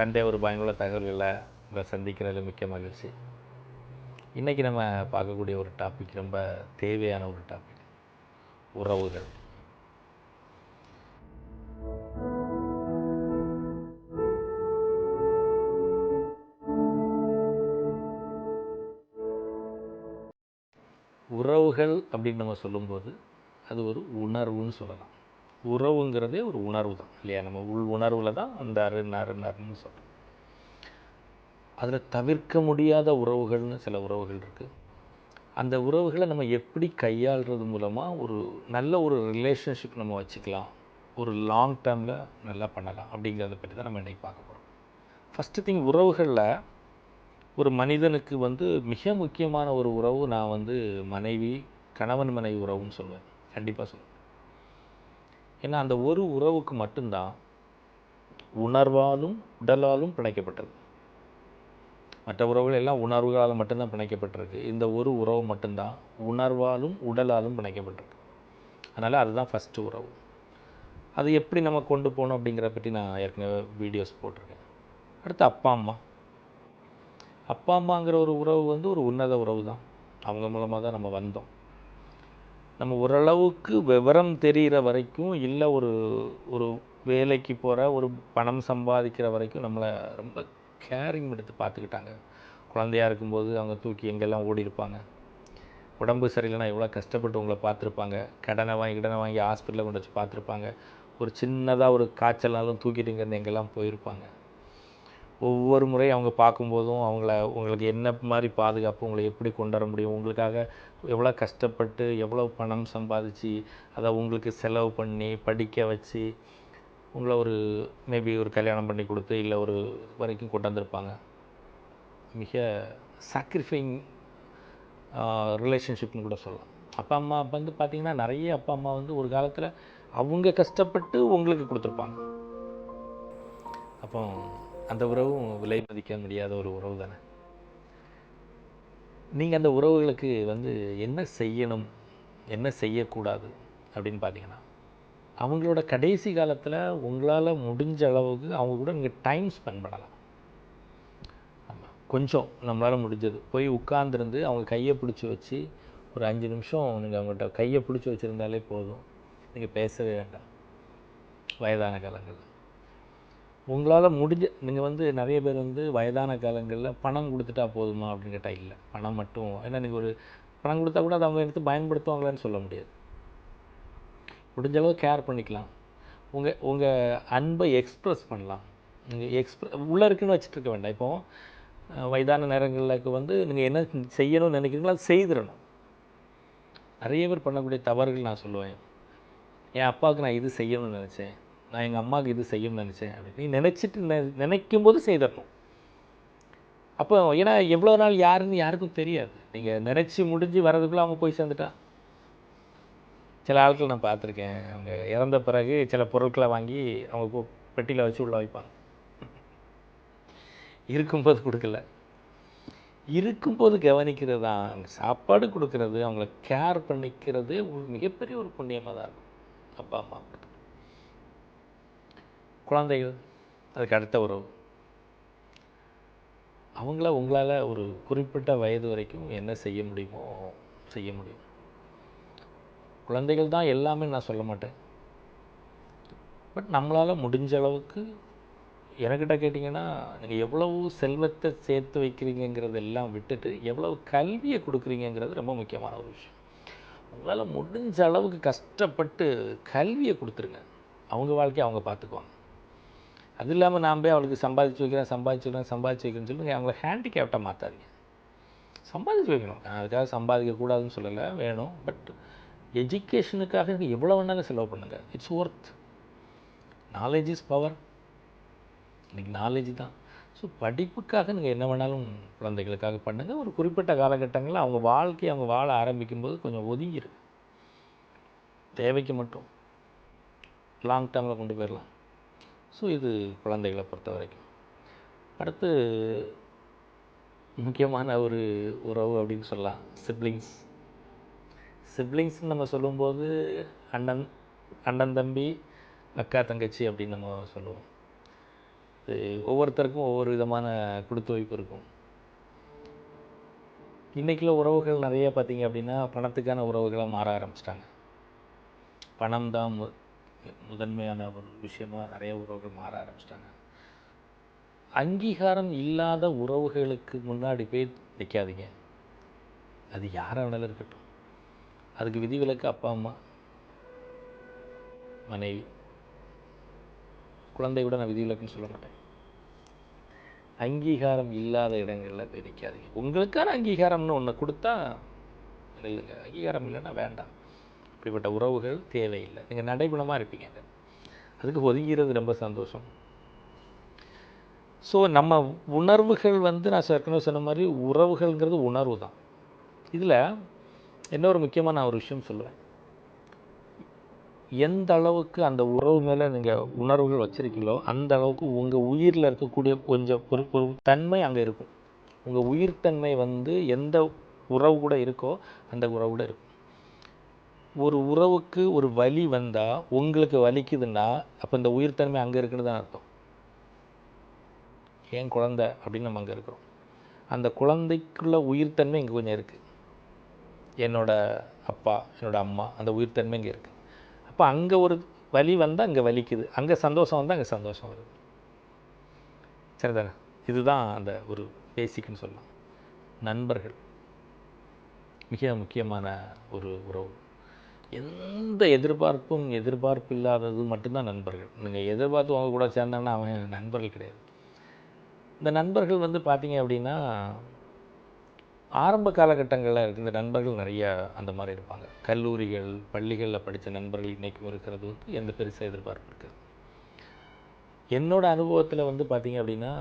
Sunday ஒரு பயனுள்ள தகவல்களை உங்களை சந்திக்கிறதுல மிக்க மகிழ்ச்சி. இன்றைக்கி நம்ம பார்க்கக்கூடிய ஒரு டாபிக் ரொம்ப தேவையான ஒரு டாபிக் உறவுகள். உறவுகள் அப்படின்னு நம்ம சொல்லும்போது அது ஒரு உணர்வுன்னு சொல்லலாம். உறவுங்கிறதே ஒரு உணர்வு தான் இல்லையா? நம்ம உள் உணர்வில் தான் அந்த அரு நறு நறுன்னு சொல்கிறோம் அதில் தவிர்க்க முடியாத உறவுகள்னு சில உறவுகள் இருக்குது அந்த உறவுகளை நம்ம எப்படி கையாளுறது மூலமாக ஒரு நல்ல ஒரு ரிலேஷன்ஷிப் நம்ம வச்சுக்கலாம். ஒரு லாங் டேர்மில் நல்லா பண்ணலாம் அப்படிங்கிறத பற்றி தான் நம்ம இன்றைக்கி பார்க்க போகிறோம் ஃபஸ்ட்டு திங் உறவுகளில் ஒரு மனிதனுக்கு வந்து மிக முக்கியமான ஒரு உறவு நான் வந்து மனைவி கணவன் மனைவி உறவுன்னு சொல்லுவேன். கண்டிப்பாக சொல்லுவேன். ஏன்னா அந்த ஒரு உறவுக்கு மட்டும்தான் உணர்வாலும் உடலாலும் பிணைக்கப்பட்டது. மற்ற உறவுகள் எல்லாம் உணர்வுகளால் மட்டும்தான் பிணைக்கப்பட்டிருக்கு. இந்த ஒரு உறவு மட்டும்தான் உணர்வாலும் உடலாலும் பிணைக்கப்பட்டிருக்கு. அதனால் அதுதான் ஃபஸ்ட்டு உறவு. அது எப்படி நம்ம கொண்டு போகணும் அப்படிங்கிறத பற்றி நான் ஏற்கனவே வீடியோஸ் போட்டிருக்கேன். அடுத்து அப்பா அம்மா. அப்பா அம்மாங்கிற ஒரு உறவு வந்து ஒரு உன்னத உறவு தான் அவங்க மூலமாக தான் நம்ம வந்தோம். நம்ம ஓரளவுக்கு விவரம் தெரிகிற வரைக்கும் இல்லை ஒரு ஒரு வேலைக்கு போகிற ஒரு பணம் சம்பாதிக்கிற வரைக்கும் நம்மளை ரொம்ப கேரிங் எடுத்து பார்த்துக்கிட்டாங்க குழந்தையா இருக்கும்போது அவங்க தூக்கி எங்கெல்லாம் ஓடி இருப்பாங்க உடம்பு சரியில்லைனா எவ்வளோ கஷ்டப்பட்டு உங்களை பார்த்துருப்பாங்க. கடனை வாங்கி கடனை வாங்கி ஹாஸ்பிட்டலில் கொண்டு வச்சு பார்த்துருப்பாங்க. ஒரு சின்னதாக ஒரு காய்ச்சல்னாலும் தூக்கிட்டு இங்கேருந்து எங்கெல்லாம் போயிருப்பாங்க. ஒவ்வொரு முறை அவங்க பார்க்கும்போதும் அவங்கள உங்களுக்கு என்ன மாதிரி பாதுகாப்பு உங்களை எப்படி கொண்டு வர முடியும்? உங்களுக்காக எவ்வளோ கஷ்டப்பட்டு எவ்வளோ பணம் சம்பாதிச்சு அதை உங்களுக்கு செலவு பண்ணி படிக்க வச்சு உங்களை ஒரு மேபி ஒரு கல்யாணம் பண்ணி கொடுத்து இல்லை ஒரு வரைக்கும் கொண்டு வந்திருப்பாங்க. மிக சாக்ரிஃபைங் ரிலேஷன்ஷிப்னு கூட சொல்லலாம். அப்பா அம்மா வந்து பார்த்திங்கன்னா நிறைய அப்பா அம்மா வந்து ஒரு காலத்தில் அவங்க கஷ்டப்பட்டு உங்களுக்கு கொடுத்துருப்பாங்க. அப்போ அந்த உறவும் விலை மதிக்க முடியாத ஒரு உறவு தானே? நீங்கள் அந்த உறவுகளுக்கு வந்து என்ன செய்யணும் என்ன செய்யக்கூடாது அப்படின்னு பார்த்தீங்கன்னா அவங்களோட கடைசி காலத்தில் உங்களால் முடிஞ்ச அளவுக்கு அவங்க கூட நீங்கள் டைம் ஸ்பெண்ட் பண்ணலாம். ஆமாம் கொஞ்சம் நம்மளால் முடிஞ்சது. போய் உட்காந்துருந்து அவங்க கையை பிடிச்சி வச்சு ஒரு அஞ்சு நிமிஷம் நீங்கள் அவங்கள்ட்ட கையை பிடிச்சி வச்சுருந்தாலே போதும். நீங்கள் பேசவே வேண்டாம். வயதான காலங்களில். உங்களால் முடிஞ்ச நீங்கள் வந்து நிறைய பேர் வந்து வயதான காலங்களில் பணம் கொடுத்துட்டா போதுமா அப்படின்னு கேட்டால் இல்லை. பணம் மட்டும் ஏன்னா நீங்கள் ஒரு பணம் கொடுத்தா கூட அதை அவங்க எடுத்து பயன்படுத்துவாங்களான்னு சொல்ல முடியாது. முடிஞ்ச அளவு கேர் பண்ணிக்கலாம். உங்கள் உங்கள் அன்பை எக்ஸ்ப்ரெஸ் பண்ணலாம். நீங்கள் எக்ஸ்ப்ரெ உள்ளே இருக்குன்னு வச்சுட்டு இருக்க வேண்டாம். இப்போ வயதான நேரங்களுக்கு வந்து நீங்கள் என்ன செய்யணும்னு நினைக்கிறீங்களோ அது செய்திடணும். நிறைய பேர் பண்ணக்கூடிய தவறுகள் நான் சொல்லுவேன். என் அப்பாவுக்கு நான் இது செய்யணும்னு நினச்சேன். நான் எங்கள் அம்மாவுக்கு இது செய்யணும்னு நினச்சேன் அப்படின்னு. நீ நினச்சிட்டு நெ நினைக்கும் போது செய்தரணும். அப்போ ஏன்னா எவ்வளோ நாள் யாருன்னு யாருக்கும் தெரியாது. நீங்கள் நினச்சி முடிஞ்சு வர்றதுக்குள்ளே அவங்க போய் சேர்ந்துட்டா. சில ஆட்கள் நான் பார்த்துருக்கேன். அவங்க இறந்த பிறகு சில பொருட்களை வாங்கி அவங்க பெட்டியில் வச்சு உள்ள வைப்பாங்க. இருக்கும்போது கொடுக்கல. இருக்கும்போது கவனிக்கிறது தான். அவங்க சாப்பாடு கொடுக்கறது அவங்கள கேர் பண்ணிக்கிறது ஒரு மிகப்பெரிய ஒரு புண்ணியமாக தான் இருக்கும். அப்பா அம்மா குழந்தைகள் அதுக்கு அடுத்த உறவு அவங்கள உங்களால் ஒரு குறிப்பிட்ட வயது வரைக்கும் என்ன செய்ய முடியுமோ செய்ய முடியும். குழந்தைகள் தான் எல்லாமே நான் சொல்ல மாட்டேன். பட் நம்மளால் முடிஞ்ச அளவுக்கு எனக்கிட்ட கேட்டிங்கன்னா நீங்கள் எவ்வளவு செல்வத்தை சேர்த்து வைக்கிறீங்கிறது எல்லாம் விட்டுட்டு எவ்வளவு கல்வியை கொடுக்குறீங்கங்கிறது ரொம்ப முக்கியமான ஒரு விஷயம். உங்களால் முடிஞ்ச அளவுக்கு கஷ்டப்பட்டு கல்வியை கொடுத்துருங்க. அவங்க வாழ்க்கையை அவங்க பார்த்துக்குவாங்க. அது இல்லாமல் நான் போய் அவளுக்கு சம்பாதிச்சு வைக்கிறேன் சம்பாதிச்சு வைக்கிறேன் சம்பாதிச்சு வைக்கிறேன்னு சொல்லி அவங்கள ஹேண்டிகேப்டாக மாற்றாதீங்க சம்பாதிச்சு வைக்கணும். நான் அதுக்காக சம்பாதிக்கக்கூடாதுன்னு சொல்லலை வேணும். பட் எஜுகேஷனுக்காக நீங்கள் எவ்வளோ வேணாலும் செலவு பண்ணுங்கள் it's worth knowledge is power இன்றைக்கி நாலேஜ் தான். ஸோ படிப்புக்காக நீங்கள் என்ன வேணாலும் குழந்தைகளுக்காக பண்ணுங்கள் ஒரு குறிப்பிட்ட காலகட்டங்களில் அவங்க வாழ்க்கையை அவங்க வாழ ஆரம்பிக்கும்போது கொஞ்சம் ஒதுங்கிரு. தேவைக்கு மட்டும். லாங் டேர்மில் கொண்டு போயிடலாம். ஸோ இது குழந்தைகளை பொறுத்த வரைக்கும். அடுத்து முக்கியமான ஒரு உறவு அப்படின்னு சொல்லலாம். சிப்ளிங்ஸ் சிப்லிங்ஸ்னு நம்ம சொல்லும்போது அண்ணன் அண்ணன் தம்பி அக்கா தங்கச்சி அப்படின்னு நம்ம சொல்லுவோம். இது ஒவ்வொருத்தருக்கும் ஒவ்வொரு விதமான கொடுத்து வைப்பு இருக்கும். இன்றைக்குள்ள உறவுகள் நிறைய பார்த்தீங்க அப்படின்னா பணத்துக்கான உறவுகளாக மாற ஆரம்பிச்சிட்டாங்க. பணம் தான் முதன்மையான ஒரு விஷயமா நிறைய உறவுகள் மாற ஆரம்பிச்சிட்டாங்க. அங்கீகாரம் இல்லாத உறவுகளுக்கு முன்னாடி போய் நிற்காதீங்க அது யாராக வேணாலும் இருக்கட்டும். அதுக்கு விதிவிலக்கு அப்பா அம்மா மனைவி குழந்தை கூட நான் விதிவிலக்குன்னு சொல்ல மாட்டேன். அங்கீகாரம் இல்லாத இடங்களில் போய் நிற்காதீங்க உங்களுக்கான அங்கீகாரம்னு ஒன்று கொடுத்தா இல்லைங்க அங்கீகாரம் இல்லைன்னா வேண்டாம். இப்படிப்பட்ட உறவுகள் தேவையில்லை. நீங்கள் நடைபுணமாக இருப்பீங்க. அதுக்கு ஒதுங்கிறது ரொம்ப சந்தோஷம். ஸோ நம்ம உணர்வுகள் வந்து நான் ஏற்கனவே சொன்ன மாதிரி உறவுகள்ங்கிறது உணர்வு தான். இதில் இன்னொரு முக்கியமான ஒரு விஷயம் சொல்லுவேன். எந்த அளவுக்கு அந்த உறவு மேலே நீங்கள் உணர்வுகள் வச்சுருக்கீங்களோ அந்த அளவுக்கு உங்கள் உயிரில் இருக்கக்கூடிய கொஞ்சம் ஒரு ஒரு தன்மை அங்கே இருக்கும். உங்கள் உயிர்த்தன்மை வந்து எந்த உறவு கூட இருக்கோ அந்த உறவு கூட இருக்கும். ஒரு உறவுக்கு ஒரு வலி வந்தால் உங்களுக்கு வலிக்குதுன்னா அப்போ இந்த உயிர்த்தன்மை அங்கே இருக்குன்னு தான் அர்த்தம். ஏன் குழந்தை அப்படின்னு நம்ம அங்கே இருக்கிறோம். அந்த குழந்தைக்குள்ள உயிர்த்தன்மை இங்கே கொஞ்சம் இருக்குது என்னோட அப்பா என்னோட அம்மா அந்த உயிர்த்தன்மை இங்கே இருக்குது அப்போ அங்கே ஒரு வலி வந்தால் அங்கே வலிக்குது. அங்கே சந்தோஷம் வந்தால் அங்கே சந்தோஷம் வருது. சரிதானே? இதுதான் அந்த ஒரு பேசிக்னு சொல்லலாம். நண்பர்கள். மிக முக்கியமான ஒரு உறவு. எந்த எதிர்பார்ப்பும் எதிர்பார்ப்பு இல்லாதது மட்டும்தான் நண்பர்கள். நீங்கள் எதிர்பார்த்து அவங்க கூட சேர்ந்தாங்கன்னா அவன் நண்பர்கள் கிடையாது. இந்த நண்பர்கள் வந்து பார்த்தீங்க அப்படின்னா ஆரம்ப காலகட்டங்களில் இந்த நண்பர்கள் நிறைய அந்த மாதிரி இருப்பாங்க. கல்லூரிகள் பள்ளிகளில் படித்த நண்பர்கள் இன்றைக்கும் இருக்கிறது வந்து எந்த பெருசாக எதிர்பார்ப்பு இருக்குது. என்னோட அனுபவத்தில் வந்து பார்த்தீங்க அப்படின்னா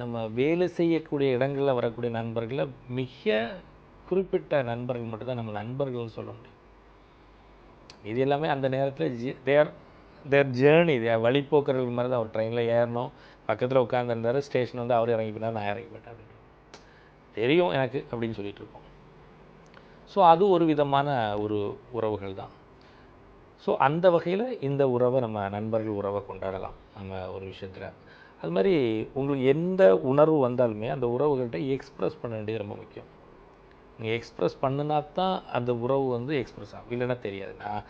நம்ம வேலை செய்யக்கூடிய இடங்களில் வரக்கூடிய நண்பர்களை மிக குறிப்பிட்ட நண்பர்கள் மட்டும்தான் நம்ம நண்பர்கள்னு சொல்ல முடியும். இது எல்லாமே அந்த நேரத்தில் தேர் தேர் ஜேர்னி வழிப்போக்கர்கள் மாதிரி தான். அவர் ட்ரெயினில் ஏறணும். பக்கத்தில் உட்காந்துருந்தார் ஸ்டேஷன் வந்து அவர் இறங்கி போயிட்டார் நான் இறங்கி போயிட்டேன் அப்படின்னு. தெரியும் எனக்கு அப்படின்னு சொல்லிட்டு இருக்கோம் ஸோ அது ஒரு விதமான ஒரு உறவுகள் தான். ஸோ அந்த வகையில் இந்த உறவை நம்ம நண்பர்கள் உறவை கொண்டாடலாம். நம்ம ஒரு விஷயத்தில். அது மாதிரி உங்களுக்கு எந்த உணர்வு வந்தாலுமே அந்த உறவுகள்கிட்ட எக்ஸ்ப்ரெஸ் பண்ண வேண்டியது ரொம்ப முக்கியம். நீங்கள் எக்ஸ்ப்ரெஸ் பண்ணினா தான் அந்த உறவு வந்து எக்ஸ்ப்ரெஸ் ஆகும். இல்லைன்னா தெரியாது. நான்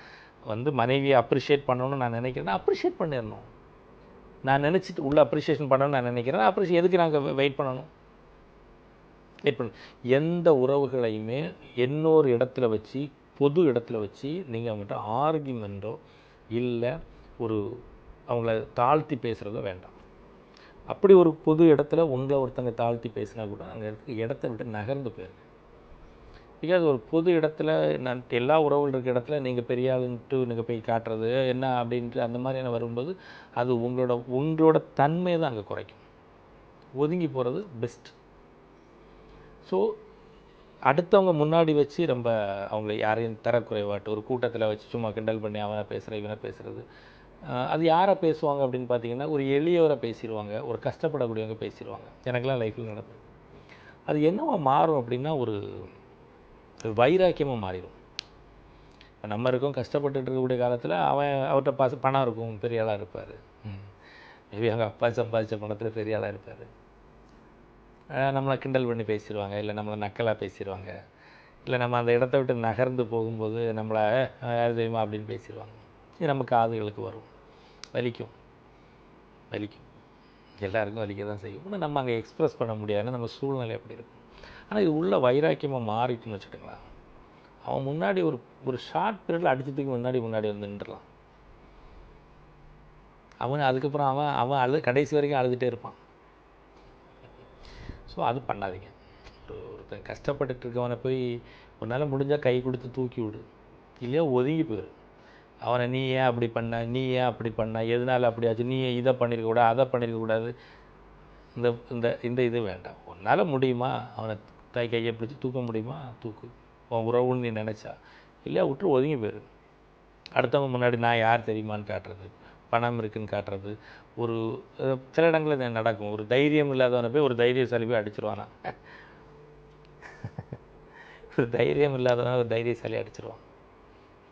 வந்து மனைவியை அப்ரிஷியேட் பண்ணணும்னு நான் நினைக்கிறேன்னா அப்ரிஷியேட் பண்ணிடணும். நான் நினச்சிட்டு உள்ளே அப்ரிஷியேஷன் பண்ணணும்னு நான் நினைக்கிறேன் அப்ரிஷியே எதுக்கு நாங்கள் வெயிட் பண்ணணும்? வெயிட் பண்ண. எந்த உறவுகளையுமே இன்னொரு இடத்துல வச்சு பொது இடத்துல வச்சு நீங்கள் அவங்ககிட்ட ஆர்கியூமெண்ட்டோ இல்லை ஒரு அவங்கள தாழ்த்தி பேசுகிறதோ வேண்டாம். அப்படி ஒரு பொது இடத்துல உங்களை ஒருத்தங்க தாழ்த்தி பேசினா கூட அங்கே இடத்த விட்டு நகர்ந்து போயிருங்க. பிகாஸ் ஒரு பொது இடத்துல நான் எல்லா உறவுகள் இருக்கிற இடத்துல நீங்கள் பெரிய ஆளுன்ட்டு நீங்கள் போய் காட்டுறது என்ன அப்படின்ட்டு அந்த மாதிரியான வரும்போது அது உங்களோட உங்களோட தன்மையை தான் அங்கே குறைக்கும். ஒதுங்கி போகிறது பெஸ்ட் ஸோ அடுத்தவங்க முன்னாடி வச்சு ரொம்ப அவங்க யாரையும் தரக்குறைவாட்டு ஒரு கூட்டத்தில் வச்சு சும்மா கிண்டல் பண்ணி அவனை பேசுகிற இவனை பேசுகிறது அது யாரை பேசுவாங்க அப்படின்னு பார்த்தீங்கன்னா ஒரு எளியவரை பேசிடுவாங்க ஒரு கஷ்டப்படக்கூடியவங்க பேசிடுவாங்க எனக்கெல்லாம் லைஃப்பில் நடக்கும் அது என்னவா மாறும் அப்படின்னா ஒரு வைராக்கியமாக மாறிடும். இப்போ நம்ம இருக்கோம் கஷ்டப்பட்டு இருக்கக்கூடிய காலத்தில் அவன் அவர்கிட்ட பாச பணம் இருக்கும் பெரிய ஆளாக இருப்பார். மேபி அவங்க அப்பா சம்பாதிச்ச பணத்தில் பெரிய ஆளாக இருப்பார். நம்மளை கிண்டல் பண்ணி பேசிடுவாங்க இல்லை நம்மளை நக்கலாக பேசிடுவாங்க. இல்லை நம்ம அந்த இடத்த விட்டு நகர்ந்து போகும்போது நம்மளை யார் தெரியுமா? அப்படின்னு பேசிடுவாங்க. இது நம்ம காதுகளுக்கு வரும். வலிக்கும். வலிக்கும். எல்லாருக்கும் வலிக்க தான் செய்யும். ஆனால் நம்ம அங்கே எக்ஸ்ப்ரெஸ் பண்ண முடியாதுன்னு நம்ம சூழ்நிலை அப்படி இருக்கும். ஆனால் இது உள்ள வைராக்கியமாக மாறிட்டுன்னு வச்சுக்கோங்களேன். அவன் முன்னாடி ஒரு ஒரு ஷார்ட் பீரியடில் அடிச்சதுக்கு முன்னாடி முன்னாடி வந்து நின்றுலாம் அவன் அதுக்கப்புறம் அவன் அவன் அழு கடைசி வரைக்கும் அழுதுகிட்டே இருப்பான். ஸோ அது பண்ணாதீங்க. ஒரு ஒருத்தன் கஷ்டப்பட்டுட்டு இருக்கவனை போய் உன்னால் முடிஞ்சால் கை கொடுத்து தூக்கி விடு. இல்லையா ஒதுங்கி போயிரு. அவனை நீ ஏன் அப்படி பண்ண? நீ ஏன் அப்படி பண்ண? எதனால அப்படி ஆச்சு? நீ இதை பண்ணியிருக்கக்கூடாது அதை பண்ணியிருக்கக்கூடாது இந்த இந்த இந்த இது வேண்டாம். உன்னால் முடியுமா? அவனை தாய் கையை பிடிச்சி தூக்க முடியுமா? தூக்கு. உன் உறவுன்னு நீ நினச்சா. இல்லையா விட்டு ஒதுங்கி போயிரு. அடுத்தவங்க முன்னாடி நான் யார் தெரியுமான்னு காட்டுறது. பணம் இருக்குன்னு காட்டுறது. ஒரு சில இடங்களில் நடக்கும். ஒரு தைரியம் இல்லாதவனை போய் ஒரு தைரியசாலி போய் அடிச்சிருவானா? ஒரு தைரியம் இல்லாதவன் ஒரு தைரியசாலி அடிச்சிருவான்.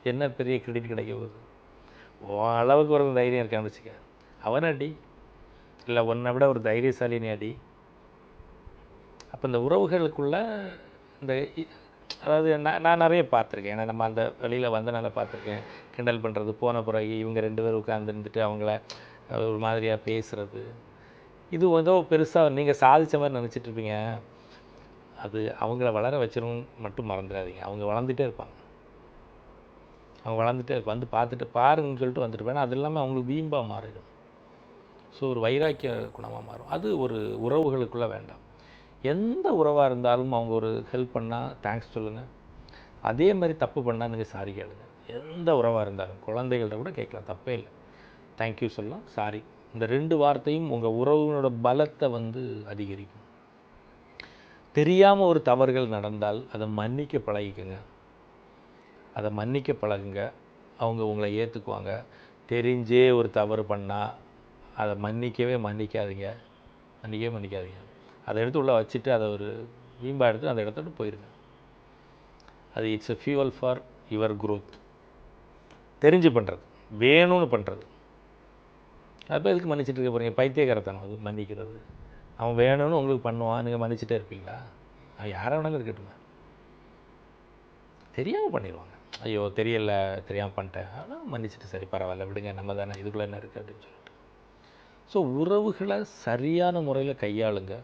என்ன பெரிய கிரெடிட் கிடைக்க போகுது? உன் அளவுக்கு ஒரு தைரியம் இருக்கான்னு வச்சுக்க. அவன் அடி இல்லை உன்னை விட ஒரு தைரியசாலினி அடி. அப்போ இந்த உறவுகளுக்குள்ள இந்த அதாவது நான் நான் நிறைய பார்த்துருக்கேன். ஏன்னா நம்ம அந்த வெளியில் வந்தனால பார்த்துருக்கேன். கிண்டல் பண்ணுறது போன பிறகு இவங்க ரெண்டு பேரும் உட்காந்துருந்துட்டு அவங்கள ஒரு மாதிரியாக பேசுகிறது இது ஏதோ பெருசாக நீங்கள் சாதித்த மாதிரி நினச்சிட்ருப்பீங்க அது அவங்கள வளர வச்சிடும் மட்டும் மறந்துடாதீங்க. அவங்க வளர்ந்துட்டே இருப்பாங்க. அவங்க வளர்ந்துட்டே இருப்பாங்க. வந்து பார்த்துட்டு பாருங்கன்னு சொல்லிட்டு வந்துட்டு போனால் அது இல்லாமல் அவங்களுக்கு வீம்பாக மாறிடும். ஸோ ஒரு வைராக்கிய குணமாக மாறும். அது ஒரு உறவுகளுக்குள்ளே வேண்டாம். எந்த உறவாக இருந்தாலும் அவங்க ஒரு ஹெல்ப் பண்ணால் தேங்க்ஸ் சொல்லுங்கள் அதே மாதிரி தப்பு பண்ணால் நீங்கள் சாரி கேளுங்க. எந்த உறவாக இருந்தாலும் குழந்தைகள்கிட்ட கூட கேட்கலாம் தப்பே இல்லை. தேங்க்யூ சொல்லலாம் சாரி இந்த ரெண்டு வார்த்தையும் உங்கள் உறவுகளோட பலத்தை வந்து அதிகரிக்கும். தெரியாமல் ஒரு தவறுகள் நடந்தால் அதை மன்னிக்க பழகிக்கங்க. அதை மன்னிக்க பழகுங்க. அவங்க உங்களை ஏற்றுக்குவாங்க தெரிஞ்சே ஒரு தவறு பண்ணால் அதை மன்னிக்கவே மன்னிக்காதீங்க. மன்னிக்கவே மன்னிக்காதீங்க. அதை எடுத்து உள்ளே வச்சுட்டு அதை ஒரு வீம்பா எடுத்து அந்த இடத்த விட்டு போயிருங்க. அது it's a fuel for your growth தெரிஞ்சு பண்ணுறது வேணும்னு பண்ணுறது அப்போ எதுக்கு மன்னிச்சிட்டு இருக்க போகிறீங்க பைத்தியக்காரத்தனம் அது மன்னிக்கிறது. அவன் வேணும்னு உங்களுக்கு பண்ணுவான் நீங்கள் மன்னிச்சுட்டே இருப்பீங்களா? அவன் யாரை வேணாலும் இருக்கட்டுமே. தெரியாமல் பண்ணிடுவாங்க. ஐயோ தெரியல தெரியாமல் பண்ணிட்டேன். ஆனால் மன்னிச்சுட்டு சரி பரவாயில்ல விடுங்க நம்ம தானே இதுக்குள்ளே என்ன இருக்குது அப்படின்னு சொல்லிட்டு. ஸோ உறவுகளை சரியான முறையில் கையாளுங்க.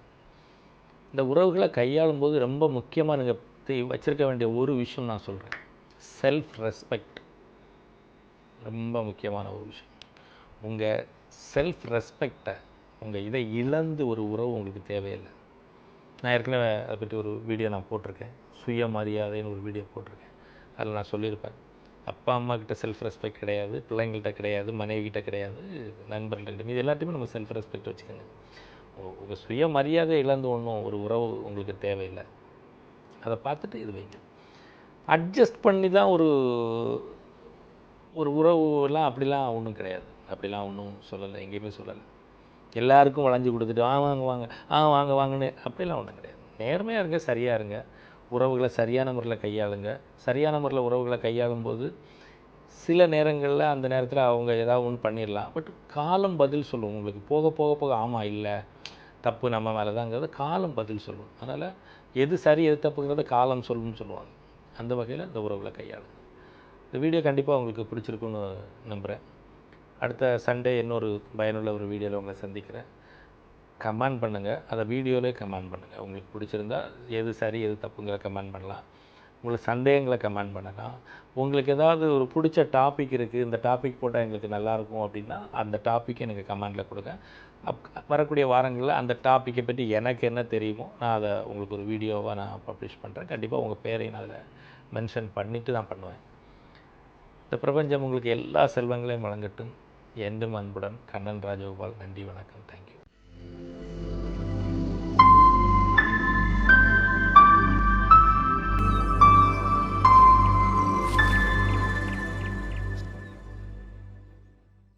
இந்த உறவுகளை கையாளும் போது ரொம்ப முக்கியமாக நீங்கள் வச்சிருக்க வேண்டிய ஒரு விஷயம் நான் சொல்கிறேன் செல்ஃப் ரெஸ்பெக்ட் ரொம்ப முக்கியமான ஒரு விஷயம். உங்கள் செல்ஃப் ரெஸ்பெக்டை உங்கள் இதை இழந்து ஒரு உறவு உங்களுக்கு தேவையில்லை. நான் ஏற்கனவே அதை பற்றி ஒரு வீடியோ நான் போட்டிருக்கேன். சுயமரியாதைன்னு ஒரு வீடியோ போட்டிருக்கேன். அதில் நான் சொல்லியிருப்பேன். அப்பா அம்மா கிட்ட செல்ஃப் ரெஸ்பெக்ட் கிடையாது பிள்ளைங்கள்ட்ட கிடையாது மனைவி கிட்ட கிடையாது நண்பர்கள்ட்ட இது எல்லாத்தையுமே நம்ம செல்ஃப் ரெஸ்பெக்ட் வச்சுக்கோங்க. உங்கள் சுயமரியாதை இழந்து ஒன்றும் ஒரு உறவு உங்களுக்கு தேவையில்லை. அதை பார்த்துட்டு இது வைங்க. அட்ஜஸ்ட் பண்ணி தான் ஒரு ஒரு உறவுலாம் அப்படிலாம் ஒன்றும் கிடையாது. அப்படிலாம் ஒன்றும் சொல்லலை எங்கேயுமே சொல்லலை. எல்லாருக்கும் வளைஞ்சு கொடுத்துட்டு ஆ வாங்க வாங்க ஆ வாங்க வாங்கன்னு அப்படிலாம் ஒன்றும் கிடையாது. நேர்மையாக இருங்க சரியாக இருங்க. உறவுகளை சரியான முறையில் கையாளுங்க. சரியான முறையில் உறவுகளை கையாளும் போது சில நேரங்களில் அந்த நேரத்தில் அவங்க ஏதாவது ஒன்று பண்ணிடலாம் பட் காலம் பதில் சொல்லும். உங்களுக்கு போக போக போக ஆமாம் இல்லை தப்பு நம்ம மேலே தாங்கிறது காலம் பதில் சொல்லும். அதனால் எது சரி எது தப்புங்கிறத காலம் சொல்லும்னு சொல்லுவாங்க. அந்த வகையில் இந்த உறவுகளை கையாளுங்க. இந்த வீடியோ கண்டிப்பாக உங்களுக்கு பிடிச்சிருக்குன்னு நம்புகிறேன் அடுத்த சண்டே இன்னொரு பயனுள்ள ஒரு வீடியோவில் உங்களை சந்திக்கிறேன். கமெண்ட் பண்ணுங்கள் அதை வீடியோவிலே கமெண்ட் பண்ணுங்கள் உங்களுக்கு பிடிச்சிருந்தா எது சரி எது தப்புங்கிற கமெண்ட் பண்ணலாம். உங்களுக்கு சந்தேகங்களை கமெண்ட் பண்ணலாம் உங்களுக்கு ஏதாவது ஒரு பிடிச்ச டாபிக் இருக்குது இந்த டாபிக் போட்டால் எங்களுக்கு நல்லாயிருக்கும் அப்படின்னா அந்த டாப்பிக்கை எனக்கு கமெண்டில் கொடுங்க. அப் வரக்கூடிய வாரங்களில் அந்த டாப்பிக்கை பற்றி எனக்கு என்ன தெரியுமோ நான் அதை உங்களுக்கு ஒரு வீடியோவாக நான் பப்ளிஷ் பண்ணுறேன் கண்டிப்பாக உங்கள் பேரையும் நான் அதில் மென்ஷன் பண்ணிவிட்டு தான் பண்ணுவேன். இந்த பிரபஞ்சம் உங்களுக்கு எல்லா செல்வங்களையும் வழங்கட்டும். என்றும் அன்புடன் கண்ணன் ராஜகோபால் நன்றி வணக்கம். தேங்க்யூ